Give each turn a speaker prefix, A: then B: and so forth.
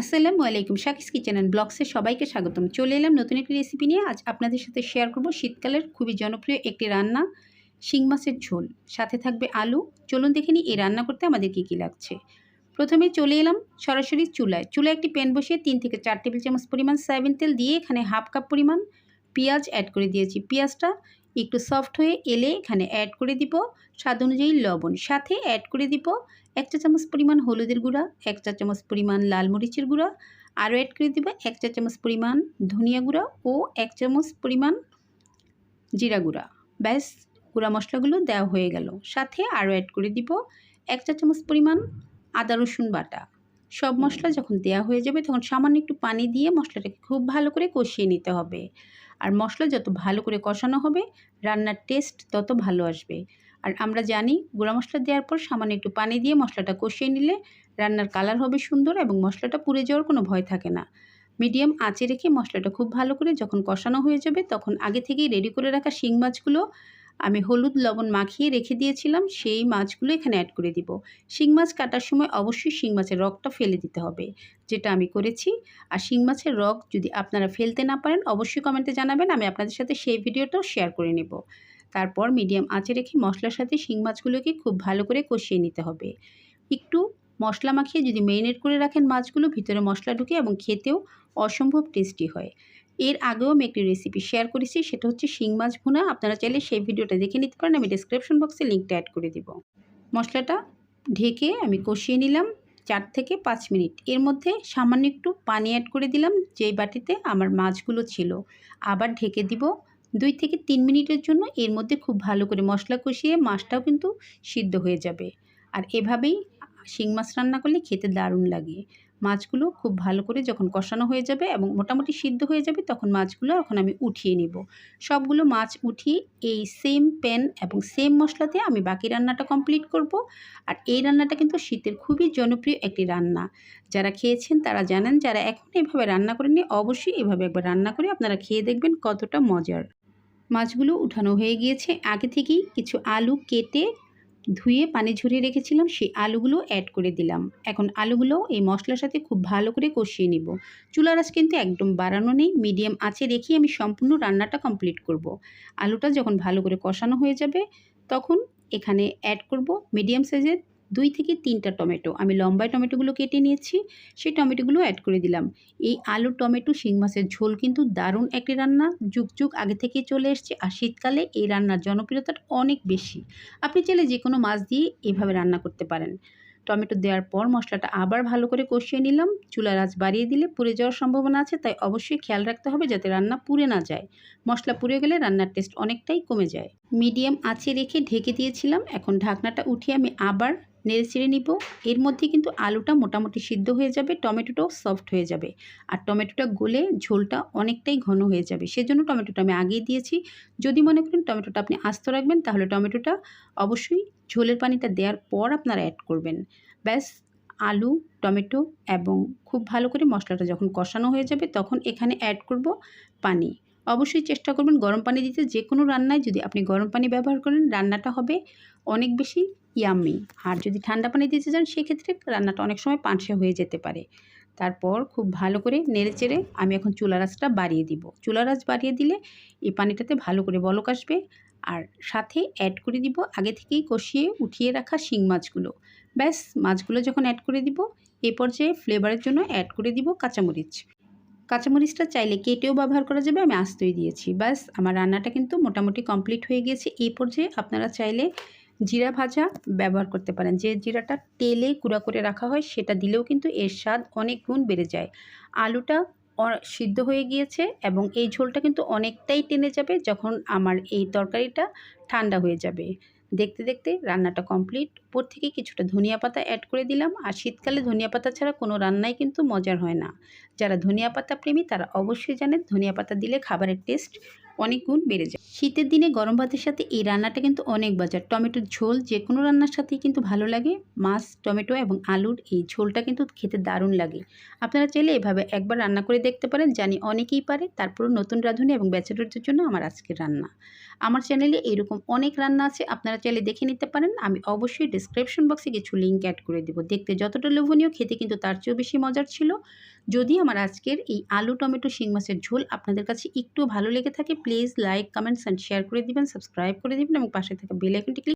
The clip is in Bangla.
A: আসসালামু আলাইকুম। শাকিস কিচেন অ্যান্ড ব্লগসে সবাইকে স্বাগতম। চলে এলাম নতুন একটি রেসিপি নিয়ে। আজ আপনাদের সাথে শেয়ার করব শীতকালের খুবই জনপ্রিয় একটি রান্না, শিং মাছের ঝোল। সাথে থাকবে আলু। চলুন দেখে নিই এই রান্না করতে আমাদের কী কী লাগছে। প্রথমে চলে এলাম সরাসরি চুলায়। চুলায় একটি প্যান বসিয়ে তিন থেকে চার টেবিল চামচ পরিমাণ সয়াবিন তেল দিয়ে এখানে হাফ কাপ পরিমাণ পেঁয়াজ অ্যাড করে দিয়েছি। পেঁয়াজটা একটু সফট হয়ে এলে এখানে অ্যাড করে দিব স্বাদ অনুযায়ী লবণ। সাথে অ্যাড করে দিব এক চা চামচ পরিমাণ হলুদের গুঁড়া, এক চা চামচ পরিমাণ লাল মরিচের গুঁড়া। আরও অ্যাড করে দিব এক চা চামচ পরিমাণ ধনিয়া গুঁড়া ও এক চামচ পরিমাণ জিরা গুঁড়া। ব্যাস, গুঁড়া মশলাগুলো দেওয়া হয়ে গেল। সাথে আরও অ্যাড করে দিব এক চা চামচ পরিমাণ আদা রসুন বাটা। সব মশলা যখন দেওয়া হয়ে যাবে তখন সামান্য একটু পানি দিয়ে মশলাটাকে খুব ভালো করে কষিয়ে নিতে হবে। আর মশলা যত ভালো করে কষানো হবে, রান্নার টেস্ট তত ভালো আসবে। আর আমরা জানি গুঁড়া মশলা দেওয়ার পর সামান্য একটু পানি দিয়ে মশলাটা কষিয়ে নিলে রান্নার কালার হবে সুন্দর এবং মশলাটা পুড়ে যাওয়ার কোনো ভয় থাকে না। মিডিয়াম আঁচে রেখে মশলাটা খুব ভালো করে যখন কষানো হয়ে যাবে, তখন আগে থেকেই রেডি করে রাখা শিং মাছগুলো আমি হলুদ লবণ মাখিয়ে রেখে দিয়েছিলাম, সেই মাছগুলো এখানে অ্যাড করে দিব। শিং মাছ কাটার সময় অবশ্যই শিং মাছের রগটা ফেলে দিতে হবে, যেটা আমি করেছি। আর শিং মাছের রগ যদি আপনারা ফেলতে না পারেন, অবশ্যই কমেন্টে জানাবেন, আমি আপনাদের সাথে সেই ভিডিওটাও শেয়ার করে নেব। তারপর মিডিয়াম আঁচে রেখে মশলার সাথে শিং মাছগুলোকে খুব ভালো করে কষিয়ে নিতে হবে। একটু মশলা মাখিয়ে যদি মেরিনেট করে রাখেন মাছগুলো, ভিতরে মশলা ঢুকে এবং খেতেও অসম্ভব টেস্টি হয়। এর আগেও আমি একটি রেসিপি শেয়ার করেছি, সেটা হচ্ছে শিং মাছ ভুনা। আপনারা চাইলে সেই ভিডিওটা দেখে নিতে পারেন, আমি ডিসক্রিপশন বক্সে লিঙ্কটা অ্যাড করে দিব। মশলাটা ঢেকে আমি কষিয়ে নিলাম চার থেকে পাঁচ মিনিট। এর মধ্যে সামান্য একটু পানি অ্যাড করে দিলাম, যেই বাটিতে আমার মাছগুলো ছিল। আবার ঢেকে দিব দুই থেকে তিন মিনিটের জন্য এর মধ্যে খুব ভালো করে মশলা কষিয়ে মাছটাও কিন্তু সিদ্ধ হয়ে যাবে। আর এভাবেই শিং মাছ রান্না করলে খেতে দারুণ লাগে। মাছগুলো খুব ভালো করে যখন কষানো হয়ে যাবে এবং মোটামুটি সিদ্ধ হয়ে যাবে, তখন মাছগুলো এখন আমি উঠিয়ে নিব। সবগুলো মাছ উঠিয়ে এই সেম প্যান এবং সেম মশলাতে আমি বাকি রান্নাটা কমপ্লিট করব। আর এই রান্নাটা কিন্তু শীতের খুবই জনপ্রিয় একটি রান্না। যারা খেয়েছেন তারা জানেন, যারা এখন এভাবে রান্না করেননি, অবশ্যই এভাবে একবার রান্না করে আপনারা খেয়ে দেখবেন কতটা মজার। মাছগুলো উঠানো হয়ে গিয়েছে। আগে থেকেই কিছু আলু কেটে ধুয়ে পানি ঝরিয়ে রেখেছিলাম, সেই আলুগুলো অ্যাড করে দিলাম এখন আলুগুলো এই মশলার সাথে খুব ভালো করে কষিয়ে নিব চুলার আঁচ কিন্তু একদম বাড়ানো নেই মিডিয়াম আঁচে রেখে আমি সম্পূর্ণ রান্নাটা কমপ্লিট করব। আলুটা যখন ভালো করে কষানো হয়ে যাবে, তখন এখানে অ্যাড করব মিডিয়াম সাইজের দুই থেকে তিনটা টমেটো। আমি লম্বায় টমেটোগুলো কেটে নিয়েছি, সেই টমেটোগুলো অ্যাড করে দিলাম। এই আলু, টমেটো, শিং মাছের ঝোল কিন্তু দারুণ একটি রান্না, যুগ যুগ আগে থেকে চলে এসছে আর শীতকালে এই রান্নার জনপ্রিয়তাটা অনেক বেশি। আপনি চাইলে যে কোনো মাছ দিয়ে এভাবে রান্না করতে পারেন। টমেটো দেওয়ার পর মশলাটা আবার ভালো করে কষিয়ে নিলাম। চুলার আঁচ বাড়িয়ে দিলে পুড়ে যাওয়ার সম্ভাবনা আছে, তাই অবশ্যই খেয়াল রাখতে হবে যাতে রান্না পুড়ে না যায়। মশলা পুড়ে গেলে রান্নার টেস্ট অনেকটাই কমে যায়। মিডিয়াম আঁচে রেখে ঢেকে দিয়েছিলাম। এখন ঢাকনাটা উঠিয়ে আমি আবার নেড়ে চেড়ে নিব। এর মধ্যে কিন্তু আলুটা মোটামুটি সিদ্ধ হয়ে যাবে, টমেটোটাও সফট হয়ে যাবে। আর টমেটোটা গলে ঝোলটা অনেকটাই ঘন হয়ে যাবে। সেজন্য টমেটোটা আমি আগেই দিয়েছি। যদি মনে করেন টমেটোটা আপনি আস্ত রাখবেন, তাহলে টমেটোটা অবশ্যই ঝোলের পানিটা দেওয়ার পর আপনারা অ্যাড করবেন। ব্যাস, আলু, টমেটো এবং খুব ভালো করে মশলাটা যখন কষানো হয়ে যাবে, তখন এখানে অ্যাড করব পানি। অবশ্যই চেষ্টা করবেন গরম পানি দিতে। যে কোনো রান্নায় যদি আপনি গরম পানি ব্যবহার করেন, রান্নাটা হবে অনেক বেশি ইয়াম্মি আর যদি ঠান্ডা পানি দিতে চান, সেক্ষেত্রে রান্নাটা অনেক সময় পানসে হয়ে যেতে পারে। তারপর খুব ভালো করে নেড়ে চেড়ে আমি এখন চুলার আঁচটা বাড়িয়ে দিব। চুলার আঁচ বাড়িয়ে দিলে এই পানিটাতে ভালো করে বলক আসবে। আর সাথে অ্যাড করে দিব আগে থেকেই কষিয়ে উঠিয়ে রাখা শিং মাছগুলো। ব্যাস, মাছগুলো যখন অ্যাড করে দিব, এ পর্যায়ে ফ্লেভারের জন্য অ্যাড করে দিব কাঁচামরিচ। কাঁচামরিচটা চাইলে কেটেও ব্যবহার করা যাবে, আমি আস্তই দিয়েছি। ব্যাস, আমার রান্নাটা কিন্তু মোটামুটি কমপ্লিট হয়ে গিয়েছে। এই পর্যায়ে আপনারা চাইলে জিরা ভাজা ব্যবহার করতে পারেন। যে জিরাটা তেলে গুঁড়া করে রাখা হয়, সেটা দিলেও কিন্তু এর স্বাদ অনেক গুণ বেড়ে যায়। আলুটা সিদ্ধ হয়ে গিয়েছে এবং এই ঝোলটা কিন্তু অনেকটাই টেনে যাবে যখন আমার এই তরকারিটা ঠান্ডা হয়ে যাবে। দেখতে দেখতে রান্নাটা কমপ্লিট উপর থেকে কিছুটা ধনিয়া পাতা অ্যাড করে দিলাম। আর শীতকালে ধনিয়া পাতা ছাড়া কোনো রান্নাই কিন্তু মজার হয় না। যারা ধনিয়া পাতা প্রেমী, তারা অবশ্যই জানেন ধনিয়া পাতা দিলে খাবারের টেস্ট অনেক গুণ বেড়ে যায়। শীতের দিনে গরম ভাতের সাথে এই রান্নাটা কিন্তু অনেক বাজার টমেটোর ঝোল যে কোনো রান্নার সাথেই কিন্তু ভালো লাগে। মাছ, টমেটো এবং আলুর এই ঝোলটা কিন্তু খেতে দারুণ লাগে। আপনারা চাইলে এভাবে একবার রান্না করে দেখতে পারেন, জানি অনেকেই পারে। তারপর নতুন রাঁধুনি এবং ব্যাচেলরদের জন্য আমার আজকের রান্না। আমার চ্যানেলে এরকম অনেক রান্না আছে, আপনারা চাইলে দেখে নিতে পারেন। আমি অবশ্যই ডিসক্রিপশন বক্সে কিছু লিঙ্ক অ্যাড করে দেবো। দেখতে যতটা লোভনীয়, খেতে কিন্তু তার চেয়েও বেশি মজার ছিল। যদি আমার আজকের এই আলু, টমেটো, শিং মাছের ঝোল আপনাদের কাছে একটু ভালো লেগে থাকে please like comments and share করে দিবেন সাবস্ক্রাইব করে দিবেন এবং পাশে থাকা বেল আইকনটি ক্লিক